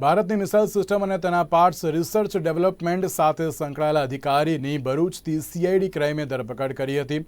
ભારતની missile system અને તેના પાર્ટ્સ રિસર્ચ ડેવલપમેન્ટ સાથે સંકળાયેલા અધિકારીની ભરૂચથી સીઆઈડી ક્રાઇમે ધરપકડ કરી હતી.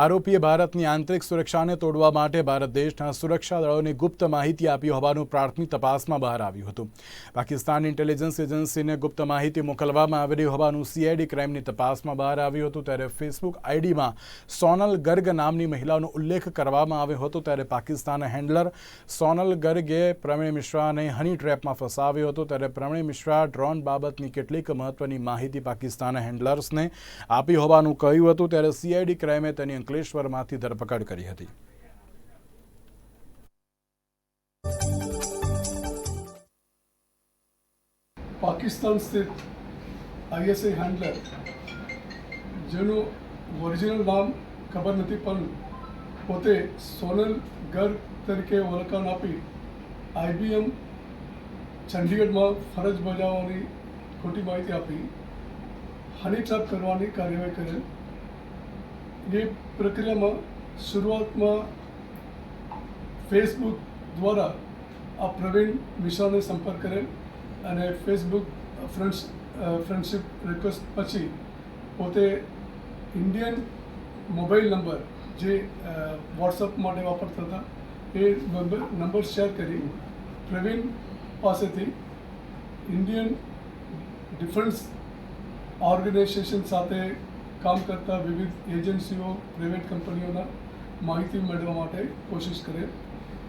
આરોપીએ ભારતની આંતરિક સુરક્ષાને તોડવા માટે ભારત દેશના સુરક્ષા દળોને ગુપ્ત માહિતી આપી હોવાનું પ્રાથમિક તપાસમાં બહાર આવ્યું હતું. પાકિસ્તાન ઇન્ટેલિજન્સ એજન્સીને ગુપ્ત માહિતી મોકલવામાં આવેલી હોવાનું સીઆઈડી ક્રાઇમની તપાસમાં બહાર આવ્યું હતું. ત્યારે ફેસબુક આઈડીમાં સોનલ ગર્ગ નામની મહિલાનો ઉલ્લેખ કરવામાં આવ્યો હતો. ત્યારે પાકિસ્તાન હેન્ડલર સોનલ ગર્ગે પ્રવીણ મિશ્રાને હની ટ્રેપમાં ફસાવ્યો હતો, ત્યારે પ્રવીણ મિશ્રા ડ્રોન બાબતની કેટલીક મહત્વની માહિતી પાકિસ્તાન હેન્ડલર્સને આપી હોવાનું કહ્યું હતું, ત્યારે સીઆઈડી ક્રાઇમે તેની અંકલેશ્વરમાંથી ધરપકડ કરી હતી. પાકિસ્તાન સ્થિત આઈએસઆઈ હેન્ડલર, જેનું ઓરિજિનલ નામ ખબર નથી, પણ પોતે સોનલ ગર્ગ તરીકે ઓળખાણ આપી આઈબીએમ ચંડીગઢમાં ફરજ બજાવવાની ખોટી માહિતી આપી, હની ટ્રેપ કરવાની કાર્યવાહી કરેલ. એ પ્રક્રિયામાં શરૂઆતમાં ફેસબુક દ્વારા આ પ્રવીણ મિશ્રાને સંપર્ક કરેલ અને ફેસબુક ફ્રેન્ડ્સ ફ્રેન્ડશીપ રિક્વેસ્ટ પછી પોતે ઇન્ડિયન મોબાઈલ નંબર જે વોટ્સઅપ માટે વાપરતા હતા, એ નંબર શેર કરી. પ્રવીણ પાસેથી ઇન્ડિયન ડિફેન્સ ઓર્ગેનાઇઝેશન સાથે કામ કરતા વિવિધ એજન્સીઓ પ્રાઇવેટ કંપનીઓના માહિતી મેળવવા માટે કોશિશ કરે.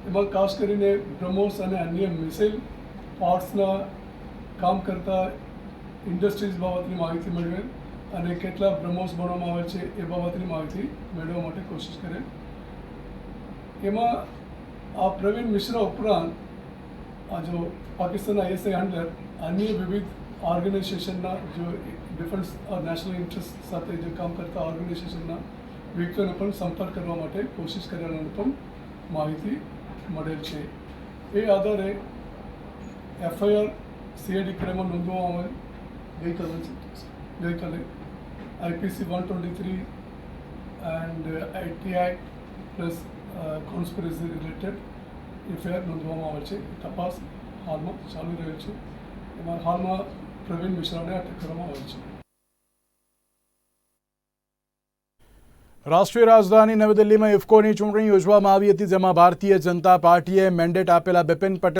એમાં ખાસ કરીને બ્રહ્મોસ અને અન્ય મિસાઇલ પાર્ટ્સના કામ કરતા ઇન્ડસ્ટ્રીઝ બાબતની માહિતી મેળવે અને કેટલા બ્રહ્મોસ બનાવવામાં આવે છે એ બાબતની માહિતી મેળવવા માટે કોશિશ કરે. એમાં આ પ્રવીણ મિશ્રા ઉપરાંત જો પાકિસ્તાન આઈએસઆઈ અંડર અન્ય વિવિધ ઓર્ગેનાઇઝેશનના જો ડિફરન્સ નેશનલ ઇન્ટરેસ્ટ સાથે જે કામ કરતા ઓર્ગેનાઇઝેશનના વ્યક્તિઓને પણ સંપર્ક કરવા માટે કોશિશ કરવાની પણ માહિતી મળેલ છે. એ આધારે એફઆઈઆર સીઆઈડી ક્રાઇમમાં નોંધવામાં આવેલ. ગઈકાલે ગઈકાલે. IPC one twenty three and ITI plus conspiracy related FIR નોંધવામાં આવે છે. તપાસ હાલમાં ચાલી રહેલ છે. એમાં હાલમાં પ્રવીણ મિશ્રાને અટક કરવામાં આવે છે. રાષ્ટ્રીય રાજધાની નવી દિલ્હીમાં ઇફકોની ચૂંટણી યોજવામાં આવી હતી, જેમાં ભારતીય જનતા પાર્ટીએ મેન્ડેટ આપેલા બિપિન પટેલ